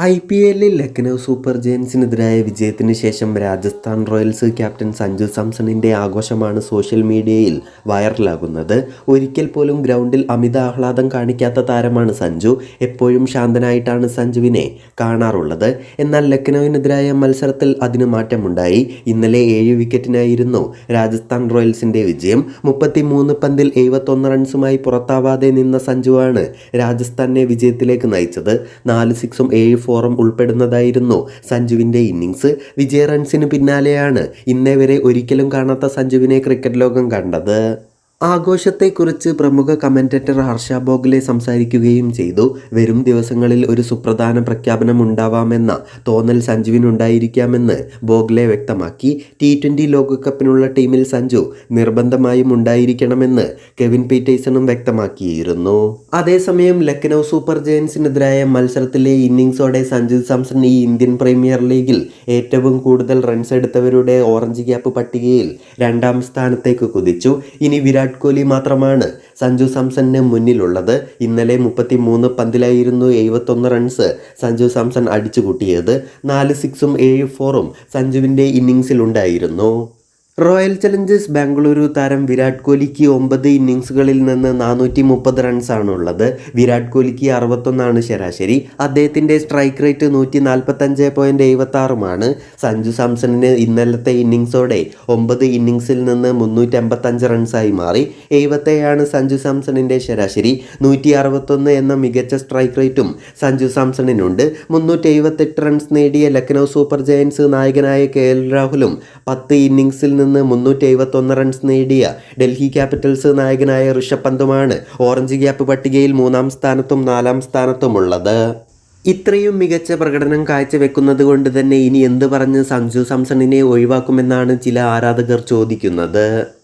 I P എല്ലിൽ Lucknow super ജയൻസിനെതിരായ വിജയത്തിന് ശേഷം രാജസ്ഥാൻ റോയൽസ് ക്യാപ്റ്റൻ സഞ്ജു സാംസണിന്റെ ആഘോഷമാണ് സോഷ്യൽ മീഡിയയിൽ വൈറലാകുന്നത്. ഒരിക്കൽ പോലും ഗ്രൗണ്ടിൽ അമിത ആഹ്ലാദം കാണിക്കാത്ത താരമാണ് സഞ്ജു. എപ്പോഴും ശാന്തനായിട്ടാണ് സഞ്ജുവിനെ കാണാറുള്ളത്. എന്നാൽ ലക്നൌവിനെതിരായ മത്സരത്തിൽ അതിന് മാറ്റമുണ്ടായി. ഇന്നലെ ഏഴ് വിക്കറ്റിനായിരുന്നു രാജസ്ഥാൻ റോയൽസിന്റെ വിജയം. മുപ്പത്തിമൂന്ന് പന്തിൽ എഴുപത്തൊന്ന് റൺസുമായി പുറത്താവാതെ നിന്ന സഞ്ജുവാണ് രാജസ്ഥാനെ വിജയത്തിലേക്ക് നയിച്ചത്. നാല് സിക്സും ഏഴ് ഫോറും ഉൾപ്പെടുന്നതായിരുന്നു. സഞ്ജുവിന്റെ ഇന്നിങ്സ് വിജയ റൺസിന് പിന്നാലെയാണ് ഇന്നേ വരെ ഒരിക്കലും കാണാത്ത സഞ്ജുവിനെ ക്രിക്കറ്റ് ലോകം കണ്ടത്. ആഘോഷത്തെക്കുറിച്ച് പ്രമുഖ കമന്റേറ്റർ ഹർഷ ബോഗ്ലെ സംസാരിക്കുകയും ചെയ്തു. വരും ദിവസങ്ങളിൽ ഒരു സുപ്രധാന പ്രഖ്യാപനം ഉണ്ടാവാമെന്ന തോന്നൽ സഞ്ജുവിനുണ്ടായിരിക്കാമെന്ന് ബോഗ്ലെ വ്യക്തമാക്കി. ടി ട്വന്റി ലോകകപ്പിനുള്ള ടീമിൽ സഞ്ജു നിർബന്ധമായും ഉണ്ടായിരിക്കണമെന്ന് കെവിൻ പീറ്റേഴ്സണും വ്യക്തമാക്കിയിരുന്നു. അതേസമയം ലക്നൗ സൂപ്പർ ജയൻസിനെതിരായ മത്സരത്തിലെ ഇന്നിങ്സോടെ സഞ്ജു സാംസൺ ഈ ഇന്ത്യൻ പ്രീമിയർ ലീഗിൽ ഏറ്റവും കൂടുതൽ റൺസ് എടുത്തവരുടെ ഓറഞ്ച് ക്യാപ്പ് പട്ടികയിൽ രണ്ടാം സ്ഥാനത്തേക്ക് കുതിച്ചു. ഇനി വിരാട് കോഹ്ലി മാത്രമാണ് സഞ്ജു സാംസണിന് മുന്നിലുള്ളത്. ഇന്നലെ മുപ്പത്തി മൂന്ന് പന്തിലായിരുന്നു എഴുപത്തൊന്ന് റൺസ് സഞ്ജു സാംസൺ അടിച്ചുകൂട്ടിയത്. നാല് സിക്സും ഏഴ് ഫോറും സഞ്ജുവിന്റെ ഇന്നിങ്സിലുണ്ടായിരുന്നു റോയൽ ചലഞ്ചേഴ്സ് ബാംഗ്ലൂരു താരം വിരാട് കോഹ്ലിക്ക് ഒമ്പത് ഇന്നിങ്സുകളിൽ നിന്ന് നാനൂറ്റി മുപ്പത് റൺസാണുള്ളത്. വിരാട് കോഹ്ലിക്ക് അറുപത്തൊന്നാണ് ശരാശരി. അദ്ദേഹത്തിന്റെ സ്ട്രൈക്ക് റേറ്റ് നൂറ്റി നാൽപ്പത്തഞ്ച് പോയിന്റ് എഴുപത്താറുമാണ്. സഞ്ജു സാംസണിന് ഇന്നലത്തെ ഇന്നിങ്സോടെ ഒമ്പത് ഇന്നിങ്സിൽ നിന്ന് മുന്നൂറ്റി അമ്പത്തഞ്ച് റൺസായി മാറി. എഴുപത്തേഴാണ് സഞ്ജു സാംസണിന്റെ ശരാശരി. നൂറ്റി അറുപത്തൊന്ന് എന്ന മികച്ച സ്ട്രൈക്ക് റേറ്റും സഞ്ജു സാംസണിനുണ്ട്. മുന്നൂറ്റി എഴുപത്തെട്ട് റൺസ് നേടിയ ലക്നൗ സൂപ്പർ ജയൻസ് നായകനായ കെ എൽ രാഹുലും പത്ത് ഇന്നിങ്സിൽ നിന്ന് മുന്നൂറ്റി എഴുപത്തൊന്ന് റൺസ് നേടിയ ഡൽഹി ക്യാപിറ്റൽസ് നായകനായ ഋഷഭ് പന്തുമാണ് ഓറഞ്ച് ഗ്യാപ്പ് പട്ടികയിൽ മൂന്നാം സ്ഥാനത്തും നാലാം സ്ഥാനത്തുമുള്ളത് ഇത്രയും മികച്ച പ്രകടനം കാഴ്ചവെക്കുന്നത് കൊണ്ട് തന്നെ ഇനി എന്ത് പറഞ്ഞ് സഞ്ജു സാംസണിനെ ഒഴിവാക്കുമെന്നാണ് ചില ആരാധകർ ചോദിക്കുന്നത്.